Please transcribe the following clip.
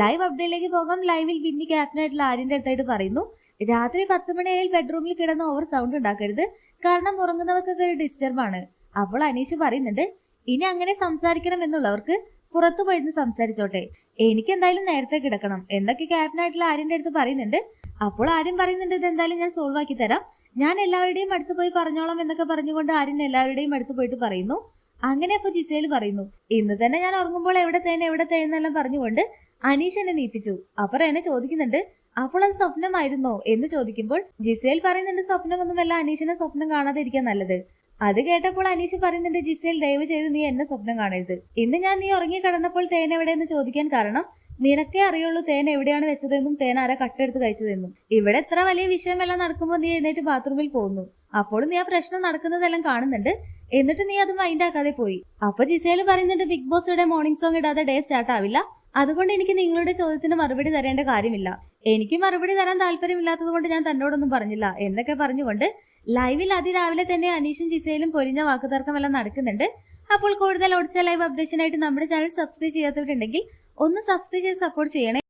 Live അപ്ഡേറ്റിലേക്ക് പോകാം. ലൈവിൽ ബിന്നി ക്യാപ്റ്റനായിട്ടുള്ള ആര്യന്റെ അടുത്തായിട്ട് പറയുന്നു. രാത്രി പത്ത് മണിയായാൽ ബെഡ്റൂമിൽ കിടന്ന് ഓവർ സൗണ്ട് ഉണ്ടാക്കരുത്. കാരണം ഉറങ്ങുന്നവർക്കൊക്കെ ഒരു ഡിസ്റ്റർബ് ആണ്. അപ്പോൾ അനീഷ് പറയുന്നുണ്ട് ഇനി അങ്ങനെ സംസാരിക്കണം എന്നുള്ളവർക്ക് പുറത്തു പോയിരുന്ന് സംസാരിച്ചോട്ടെ. എനിക്ക് എന്തായാലും നേരത്തെ കിടക്കണം. എന്നൊക്കെ ക്യാപ്റ്റനായിട്ടുള്ള ആര്യന്റെ അടുത്ത് പറയുന്നുണ്ട്. അപ്പോൾ ആര്യം പറയുന്നുണ്ട് ഇത് എന്തായാലും ഞാൻ സോൾവ് ആക്കി തരാം. ഞാൻ എല്ലാവരുടെയും അടുത്ത് പോയി പറഞ്ഞോളാം എന്നൊക്കെ പറഞ്ഞുകൊണ്ട് ആര്യൻ എല്ലാവരുടെയും അടുത്ത് പോയിട്ട് പറയുന്നു. അങ്ങനെ അപ്പൊ ജിസേൽ പറയുന്നു. ഇന്ന് തന്നെ ഞാൻ ഉറങ്ങുമ്പോൾ എവിടെ തേൻ എവിടെ തേൻ പറഞ്ഞുകൊണ്ട് അനീഷ് എന്നെ നീപ്പിച്ചു. അവർ എന്നെ ചോദിക്കുന്നുണ്ട് അപ്പോൾ അത് സ്വപ്നമായിരുന്നോ? എന്ന് ചോദിക്കുമ്പോൾ ജിസേൽ പറയുന്നുണ്ട് സ്വപ്നമൊന്നുമല്ല അനീഷിനെ സ്വപ്നം കാണാതെ ഇരിക്കാൻ നല്ലത്. അത് കേട്ടപ്പോൾ അനീഷ് പറയുന്നുണ്ട് ജിസേൽ ദയവ് ചെയ്ത് നീ എന്നെ സ്വപ്നം കാണരുത്. ഇന്ന് ഞാൻ നീ ഉറങ്ങി കിടന്നപ്പോൾ തേൻ എവിടെയെന്ന് ചോദിക്കാൻ കാരണം നിനക്കേ അറിയുള്ളൂ തേൻ എവിടെയാണ് വെച്ചതെന്നും തേൻ ആരാ കട്ടെടുത്ത് കഴിച്ചതെന്നും. ഇവിടെ എത്ര വലിയ വിഷയമെല്ലാം നടക്കുമ്പോൾ നീ എഴുന്നേറ്റ് ബാത്റൂമിൽ പോകുന്നു. അപ്പോൾ നീ ആ പ്രശ്നം നടക്കുന്നതെല്ലാം കാണുന്നുണ്ട്. എന്നിട്ട് നീ അത് മൈൻഡ് ആക്കാതെ പോയി. അപ്പൊ ജിസേൽ പറയുന്നുണ്ട് ബിഗ് ബോസ് ഇവിടെ മോർണിംഗ് സോങ് ഇടാതെ ഡേ സ്റ്റാർട്ട് ആവില്ല. അതുകൊണ്ട് എനിക്ക് നിങ്ങളുടെ ചോദ്യത്തിന് മറുപടി തരേണ്ട കാര്യമില്ല. എനിക്ക് മറുപടി തരാൻ താല്പര്യമില്ലാത്തത് കൊണ്ട് ഞാൻ തന്നോടൊന്നും പറഞ്ഞില്ല. എന്നൊക്കെ പറഞ്ഞുകൊണ്ട് ലൈവിൽ അതിരാവിലെ തന്നെ അനീഷും ജിസയിലും പൊരിഞ്ഞ വാക്കുതർക്കമെല്ലാം നടക്കുന്നുണ്ട്. അപ്പോൾ കൂടുതൽ ഓടിച്ച ലൈവ് അപ്ഡേഷനായിട്ട് നമ്മുടെ ചാനൽ സബ്സ്ക്രൈബ് ചെയ്യാത്തവരുണ്ടെങ്കിൽ ഒന്ന് സബ്സ്ക്രൈബ് ചെയ്ത് സപ്പോർട്ട് ചെയ്യണേ.